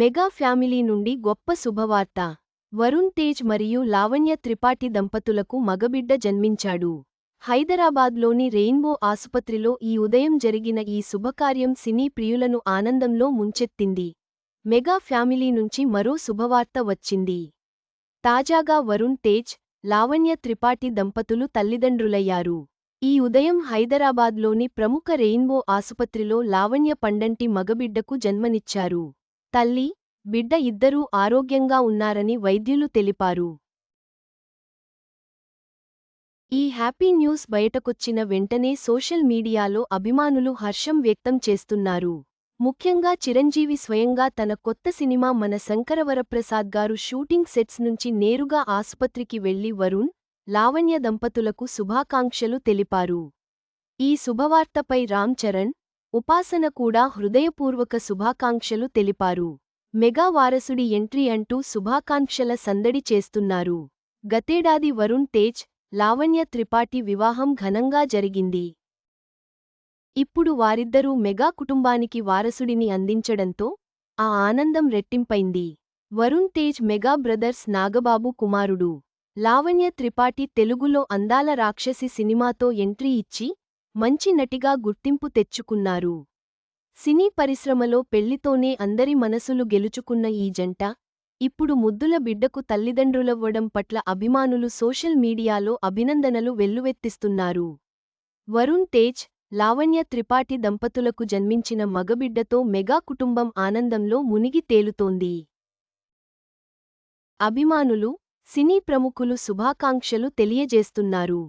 Mega family నుండి గొప్ప శుభవార్త. వరుణ్ తేజ్ మరియు లావణ్య త్రిపాఠి దంపతులకు మగబిడ్డ జన్మించాడు. హైదరాబాద్లోని రెయిన్బో ఆసుపత్రిలో ఈ ఉదయం జరిగిన ఈ శుభకార్యం సినీ ప్రియులను ఆనందంలో ముంచెత్తింది. మెగా ఫ్యామిలీ నుంచి మరో శుభవార్త వచ్చింది. తాజాగా వరుణ్ తేజ్ లావణ్య త్రిపాఠి దంపతులు తల్లిదండ్రులయ్యారు. ఈ ఉదయం హైదరాబాద్లోని ప్రముఖ రెయిన్బో ఆసుపత్రిలో లావణ్య పండంటి మగబిడ్డకు జన్మనిచ్చారు. తల్లి బిడ్డ ఇద్దరూ ఆరోగ్యంగా ఉన్నారని వైద్యులు తెలిపారు. ఈ హ్యాపీ న్యూస్ బయటకొచ్చిన వెంటనే సోషల్ మీడియాలో అభిమానులు హర్షం వ్యక్తం చేస్తున్నారు. ముఖ్యంగా చిరంజీవి స్వయంగా తన కొత్త సినిమా మన శంకరవరప్రసాద్ గారు షూటింగ్ సెట్స్ నుంచి నేరుగా ఆసుపత్రికి వెళ్ళి వరుణ్ లావణ్య దంపతులకు శుభాకాంక్షలు తెలిపారు. ఈ శుభవార్తపై రామ్ చరణ్ ఉపాసన కూడా హృదయపూర్వక శుభాకాంక్షలు తెలిపారు. మెగా వారసుడి ఎంట్రీ అంటూ శుభాకాంక్షల సందడి చేస్తున్నారు. గతేడాది వరుణ్ తేజ్ లావణ్య త్రిపాఠి వివాహం ఘనంగా జరిగింది. ఇప్పుడు వారిద్దరూ మెగా కుటుంబానికి వారసుడిని అందించడంతో ఆ ఆనందం రెట్టింపైంది. వరుణ్ తేజ్ మెగా బ్రదర్స్ నాగబాబు కుమారుడు. లావణ్య త్రిపాఠి తెలుగులో అందాల రాక్షసి సినిమాతో ఎంట్రీ ఇచ్చి మంచి నటిగా గుర్తింపు తెచ్చుకున్నారు. సినీ పరిశ్రమలో పెళ్ళితోనే అందరి మనసులు గెలుచుకున్న ఈ జంట ఇప్పుడు ముద్దుల బిడ్డకు తల్లిదండ్రులవ్వడం పట్ల అభిమానులు సోషల్ మీడియాలో అభినందనలు వెల్లువెత్తిస్తున్నారు. వరుణ్ తేజ్ లావణ్య త్రిపాఠి దంపతులకు జన్మించిన మగబిడ్డతో మెగా కుటుంబం ఆనందంలో మునిగి తేలుతోంది. అభిమానులు సినీ ప్రముఖులు శుభాకాంక్షలు తెలియజేస్తున్నారు.